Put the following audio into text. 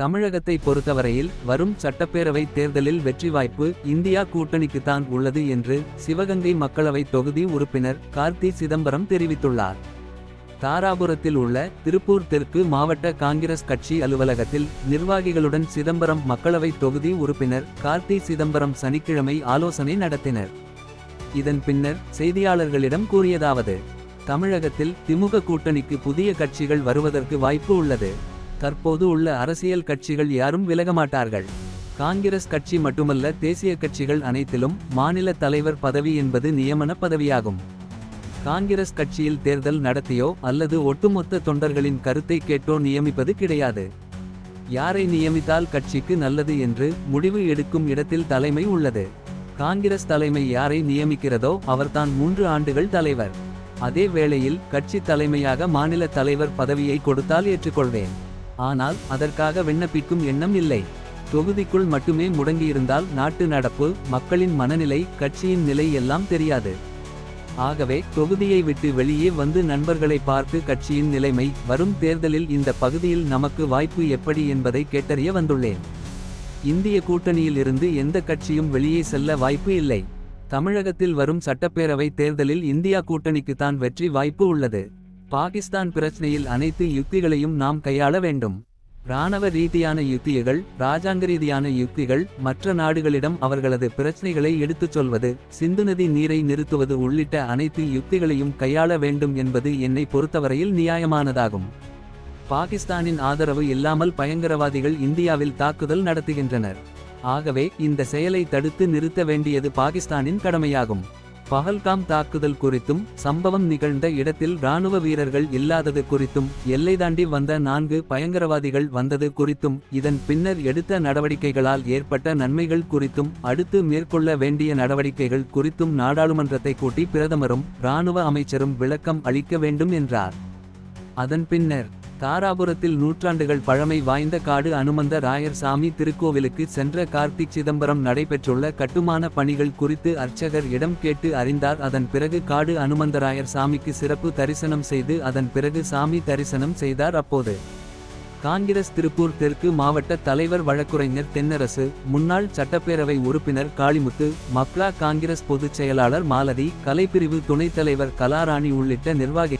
தமிழகத்தை பொறுத்தவரையில் வரும் சட்டப்பேரவை தேர்தலில் வெற்றி வாய்ப்பு இந்தியா கூட்டணிக்குத்தான் உள்ளது என்று சிவகங்கை மக்களவை தொகுதி உறுப்பினர் கார்த்தி சிதம்பரம் தெரிவித்துள்ளார். தாராபுரத்தில் உள்ள திருப்பூர் தெற்கு மாவட்ட காங்கிரஸ் கட்சி அலுவலகத்தில் நிர்வாகிகளுடன் சிதம்பரம் மக்களவை தொகுதி உறுப்பினர் கார்த்தி சிதம்பரம் சனிக்கிழமை ஆலோசனை நடத்தினர். இதன் பின்னர் செய்தியாளர்களிடம் கூறியதாவது தமிழகத்தில் திமுக கூட்டணிக்கு புதிய கட்சிகள் வருவதற்கு வாய்ப்பு உள்ளது. தற்போது உள்ள அரசியல் கட்சிகள் யாரும் விலகமாட்டார்கள் காங்கிரஸ் கட்சி மட்டுமல்ல தேசிய கட்சிகள் அனைத்திலும் மாநில தலைவர் பதவி என்பது நியமன பதவியாகும். காங்கிரஸ் கட்சியில் தேர்தல் நடத்தியோ அல்லது ஒட்டுமொத்த தொண்டர்களின் கருத்தை கேட்டோ நியமிப்பது கிடையாது. யாரை நியமித்தால் கட்சிக்கு நல்லது என்று முடிவு எடுக்கும் இடத்தில் தலைமை உள்ளது. காங்கிரஸ் தலைமை யாரை நியமிக்கிறதோ அவர்தான் மூன்று ஆண்டுகள் தலைவர். அதே வேளையில் கட்சி தலைமையாக மாநில தலைவர் பதவியை கொடுத்தால் ஏற்றுக்கொள்வேன். ஆனால் அதற்காக விண்ணப்பிக்கும் எண்ணம் இல்லை. தொகுதிக்குள் மட்டுமே முடங்கியிருந்தால் நாட்டு நடப்பு மக்களின் மனநிலை கட்சியின் நிலை எல்லாம் தெரியாது. ஆகவே தொகுதியை விட்டு வெளியே வந்து நண்பர்களை பார்த்து கட்சியின் நிலைமை வரும் தேர்தலில் இந்த பகுதியில் நமக்கு வாய்ப்பு எப்படி என்பதை கேட்டறிய வந்துள்ளேன். இந்திய கூட்டணியில் இருந்து எந்த கட்சியும் வெளியே செல்ல வாய்ப்பு இல்லை. தமிழகத்தில் வரும் சட்டப்பேரவை தேர்தலில் இந்தியா கூட்டணிக்குத்தான் வெற்றி வாய்ப்பு உள்ளது. பாகிஸ்தான் பிரச்சனையில் அனைத்து யுக்திகளையும் நாம் கையாள வேண்டும். இராணுவ ரீதியான யுக்திகள் ராஜாங்க ரீதியான யுக்திகள் மற்ற நாடுகளிடம் அவர்களது பிரச்சனைகளை எடுத்துச் சொல்வது சிந்து நதி நீரை நிறுத்துவது உள்ளிட்ட அனைத்து யுக்திகளையும் கையாள வேண்டும் என்பது என்னை பொறுத்தவரையில் நியாயமானதாகும். பாகிஸ்தானின் ஆதரவு இல்லாமல் பயங்கரவாதிகள் இந்தியாவில் தாக்குதல் நடத்துகின்றனர். ஆகவே இந்த செயலை தடுத்து நிறுத்த வேண்டியது பாகிஸ்தானின் கடமையாகும். பஹல்காம் தாக்குதல் குறித்தும் சம்பவம் நிகழ்ந்த இடத்தில் இராணுவ வீரர்கள் இல்லாதது குறித்தும் எல்லை தாண்டி வந்த நான்கு பயங்கரவாதிகள் வந்தது குறித்தும் இதன் பின்னர் எடுத்த நடவடிக்கைகளால் ஏற்பட்ட நன்மைகள் குறித்தும் அடுத்து மேற்கொள்ள வேண்டிய நடவடிக்கைகள் குறித்தும் நாடாளுமன்றத்தை கூட்டி பிரதமரும் இராணுவ அமைச்சரும் விளக்கம் அளிக்க வேண்டும் என்றார். அதன் பின்னர் தாராபுரத்தில் நூற்றாண்டுகள் பழமை வாய்ந்த காடு அனுமந்த ராயர் சாமி திருக்கோவிலுக்கு சென்ற கார்த்திக் சிதம்பரம் நடைபெற்றுள்ள கட்டுமான பணிகள் குறித்து அர்ச்சகர் இடம் கேட்டு அறிந்தார். அதன் பிறகு காடு அனுமந்தராயர் சாமிக்கு சிறப்பு தரிசனம் செய்து அதன் பிறகு சாமி தரிசனம் செய்தார். அப்போது காங்கிரஸ் திருப்பூர் தெற்கு மாவட்ட தலைவர் வழக்குரைஞர் தென்னரசு முன்னாள் சட்டப்பேரவை உறுப்பினர் காளிமுத்து மப்ளா காங்கிரஸ் பொதுச் செயலாளர் மாலதி கலைப்பிரிவு துணைத் தலைவர் கலாராணி உள்ளிட்ட நிர்வாகி